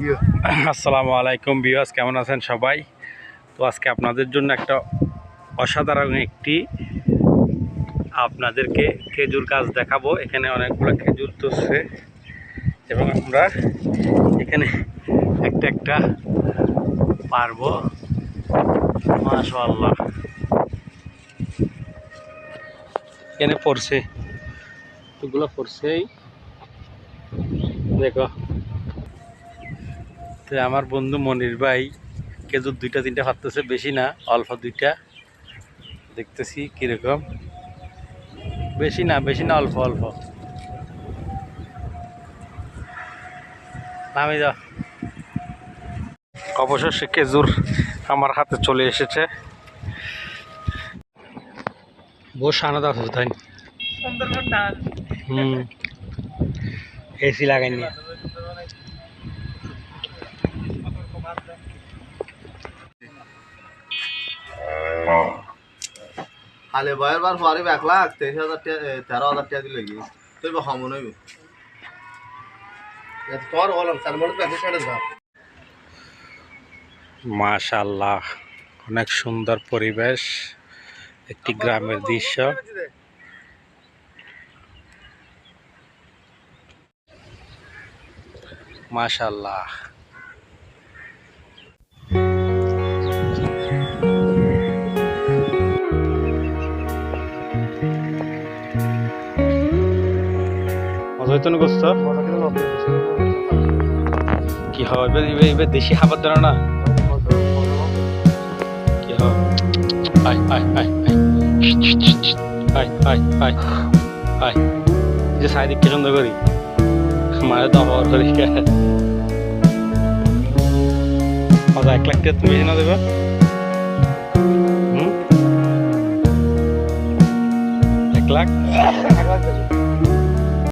আসসালামু আলাইকুম বিয়াস কেমন আছেন সবাই? তো আজকে আপনাদের জন্য একটা অসাধারণ একটি আপনাদেরকে খেজুর গাছ দেখাবো। এখানে অনেকগুলো খেজুর ধরছে এবং আমরা এখানে একটা একটা পারব। মাশাআল্লাহ। এখানে পড়ছে, এগুলো পড়ছেই। দেখো। তো আমার বন্ধু মনির ভাই। কেজুর দুইটা তিনটা ভাবতেছে বেশি না অল্প দুইটা। দেখতেছি কীরকম। বেশি না বেশি না অল্প অল্প। নামে যা অবশেষে খেজুর আমার হাতে চলে এসেছে। বহু সানাদ আছে তাই হুম। এসি লাগাইনি হালে বয়ের বার পরে এক লাখ তেইশ হাজার টাকা তেরো হাজার টাকা দিলে কি তুই বা হমন হইব দাও মাশাল্লাহ অনেক সুন্দর পরিবেশ একটি গ্রামের দৃশ্য মাশাল্লাহ অজৈতন গোস্ত কি হবে এবার এবার দেশি খাবার দেন না। কি হবে আয় আয় আয় আয়। আয় আয় আয় যে সাইদিক কে সুন্দর করি। মারে তো অপর করি মজা, এক লাখ টাকা তুমি না দেবে। হুম? এক লাখ?